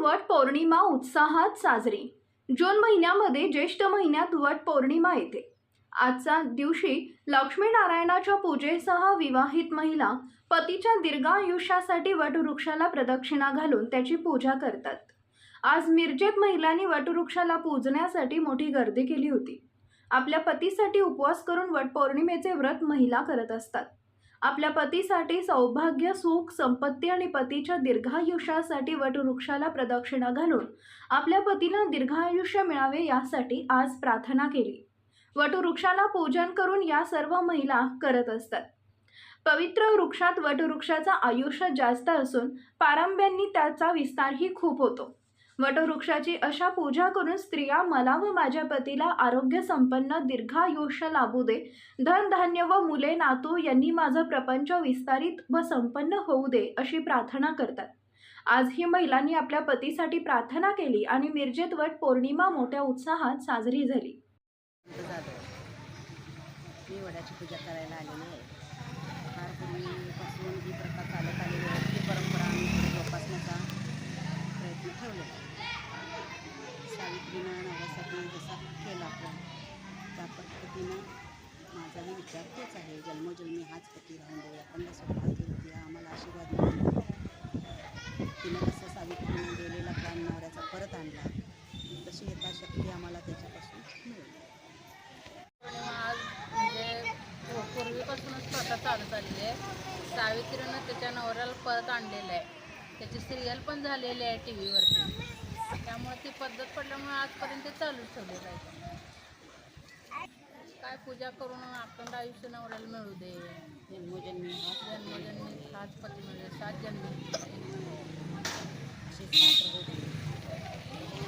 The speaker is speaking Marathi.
वट पौर्णिमा उत्साहात साजरी. जून महिन्यामध्ये ज्येष्ठ महिन्यात वट पौर्णिमा येते. आजच्या दिवशी लक्ष्मीनारायणाच्या पूजेसह विवाहित महिला पतीच्या दीर्घायुष्यासाठी वटवृक्षाला प्रदक्षिणा घालून त्याची पूजा करतात. आज मिरजेत महिलांनी वटवृक्षाला पूजण्यासाठी मोठी गर्दी केली होती. आपल्या पतीसाठी उपवास करून वटपौर्णिमेचे व्रत महिला करत असतात. आपल्या पतीसाठी सौभाग्य सुख संपत्ती आणि पतीच्या दीर्घायुष्यासाठी वटवृक्षाला प्रदक्षिणा घालून आपल्या पतीला दीर्घायुष्य मिळावे यासाठी आज प्रार्थना केली. वटवृक्षाला पूजन करून या सर्व महिला करत असतात. पवित्र वृक्षात वटवृक्षाचा आयुष्य जास्त असून पारंब्यांनी त्याचा विस्तारही खूप होतो. वटवृक्षाची अशा पूजा करून स्त्रिया मला व माझ्या पतीला आरोग्य संपन्न दीर्घायुष्य लाभू दे. धनधान्य व मुले नातू यांनी माझं प्रपंच विस्तारित व संपन्न होऊ दे अशी प्रार्थना करतात. आज ही महिलांनी आपल्या पतीसाठी प्रार्थना केली आणि मिरजेत वट पौर्णिमा मोठ्या उत्साहात साजरी झाली. मी वडाची पूजा करायला आलेली आहे फार पूर्वीपासून ही प्रथा चालत आलेली आहे ती परंपरा आम्ही पुढे जोपासण्याचा प्रयत्न ठेवलेला आहे सावित्रीनं नवऱ्यासाठी जसा केला आपला त्या पद्धतीनं माझाही विचार तोच आहे. जन्मोजन्मी हाच पती राहून देऊया अखंड सौभाग्यवती हा आम्हाला आशीर्वाद मिळाला तिनं कसं सावित्रीनं गेलेला प्राण नवऱ्याचा परत आणला तशी येता शक्ती आम्हाला त्याच्यापासून मिळेल आज म्हणजे पूर्वीपासूनच प्रथा चालत आलेली आहे. सावित्रीनं त्याच्या नवऱ्याला परत आणलेलं आहे. त्याची सिरियल पण झालेली आहे टी व्हीवरती पद्धत पडल्यामुळे आजपर्यंत चालूच ठेवलेलं आहे काय पूजा करून अखंड आयुष्य नवऱ्याला मिळू दे. जन्मोजन्मी. जन्मजन्मी सात पती दे सात जन्मी.